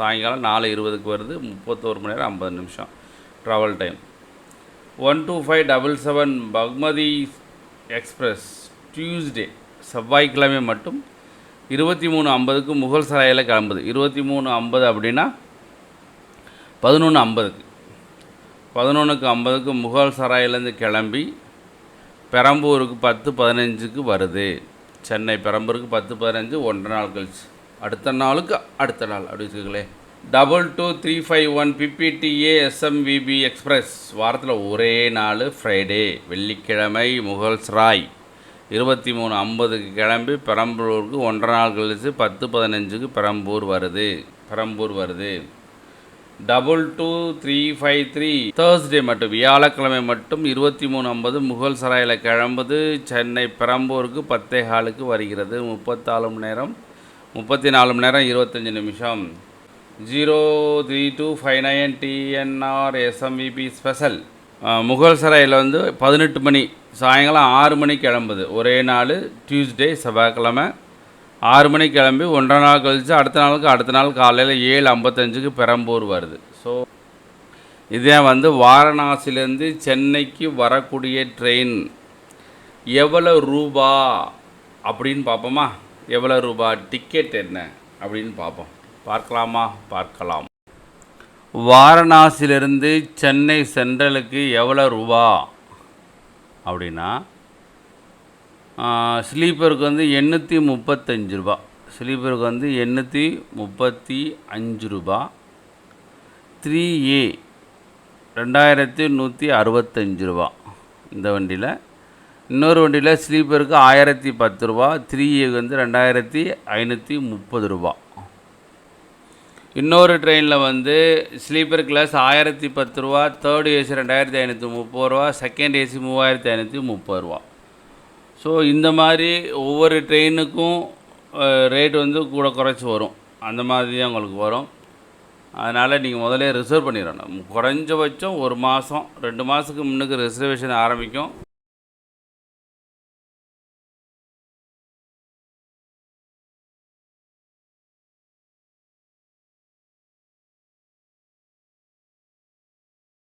சாயங்காலம் நாலு இருபதுக்கு வருது முப்பத்தோரு மணி நேரம் ஐம்பது நிமிஷம் travel time one two five double seven Bagmati express Tuesday செவ்வாய்க்கிழமை மட்டும் இருபத்தி மூணு ஐம்பதுக்கு முகல் சராயில் கிளம்புது. இருபத்தி மூணு ஐம்பது அப்படின்னா பதினொன்று ஐம்பதுக்கு. பதினொன்றுக்கு ஐம்பதுக்கு முகல் சராயிலேருந்து கிளம்பி பெரம்பூருக்கு பத்து பதினஞ்சுக்கு வருது. சென்னை பெரம்பூருக்கு பத்து பதினஞ்சு ஒன்றரை நாள் கழிச்சு. அடுத்த நாளுக்கு அடுத்த நாள் அப்படி வச்சுக்கங்களே double two three five one BBDA SMVB express வாரத்தில் ஒரே நாள் ஃப்ரைடே வெள்ளிக்கிழமை முகல் சராய் இருபத்தி மூணு ஐம்பதுக்கு கிளம்பி பெரம்பலூருக்கு ஒன்றரை நாள் கழிச்சு பத்து பதினஞ்சுக்கு பெரம்பூர் வருது. பெரம்பூர் வருது. Double two three five three Thursday மட்டும் வியாழக்கிழமை மட்டும் இருபத்தி மூணு ஐம்பது முகல் சராயில் கிளம்புது. சென்னை பெரம்பூருக்கு பத்தே ஹாலுக்கு வருகிறது. முப்பத்தாலு மணி நேரம் முப்பத்தி நாலு மணி நேரம் இருபத்தஞ்சி நிமிஷம். Zero three two five nine TNR SMVB special Mughal சராயில் வந்து பதினெட்டு மணி சாயங்காலம் ஆறு மணிக்கு கிளம்புது. ஒரே நாள் டியூஸ்டே செவ்வாய்க்கிழமை. ஆறு மணிக்கு கிளம்பி ஒன்றரை நாள் கழிச்சு அடுத்த நாளுக்கு அடுத்த நாள் காலையில் ஏழு ஐம்பத்தஞ்சுக்கு பெரம்பூர் வருது. ஸோ இதே வந்து வாரணாசிலேருந்து சென்னைக்கு வரக்கூடிய ட்ரெயின் எவ்வளோ ரூபா அப்படின்னு பார்ப்போமா? எவ்வளோ ரூபாய் டிக்கெட் என்ன அப்படின்னு பார்ப்போம். பார்க்கலாமா? பார்க்கலாம். வாரணாசியிலிருந்து சென்னை சென்ட்ரலுக்கு எவ்வளோ ரூபா? அப்படின்னா ஸ்லீப்பருக்கு வந்து எண்ணூற்றி முப்பத்தஞ்சு ரூபா. ஸ்லீப்பருக்கு வந்து எண்ணூற்றி முப்பத்தி அஞ்சு ரூபா. த்ரீ ஏ ரெண்டாயிரத்தி நூற்றி அறுபத்தஞ்சு ரூபா. இந்த வண்டியில் இன்னொரு வண்டியில் ஸ்லீப்பருக்கு ஆயிரத்தி பத்து ரூபா. த்ரீ ஏக்கு வந்து ரெண்டாயிரத்தி ஐநூற்றி முப்பது ரூபா. இன்னொரு ட்ரெயினில் வந்து ஸ்லீப்பர் கிளாஸ் ஆயிரத்தி பத்து ரூபா. தேர்டு ஏசி ரெண்டாயிரத்தி ஐநூற்றி முப்பது ரூபா. செகண்ட் ஏசி மூவாயிரத்தி ஐநூற்றி முப்பது ரூபா. ஸோ இந்த மாதிரி ஒவ்வொரு ட்ரெயினுக்கும் ரேட் வந்து கூட குறைச்சி வரும். அந்த மாதிரி தான் உங்களுக்கு வரும். அதனால் நீங்கள் முதலே ரிசர்வ் பண்ணிடணும். குறைஞ்சபட்சம் ஒரு மாதம் ரெண்டு மாதத்துக்கு முன்னுக்கு ரிசர்வேஷன் ஆரம்பிக்கும்.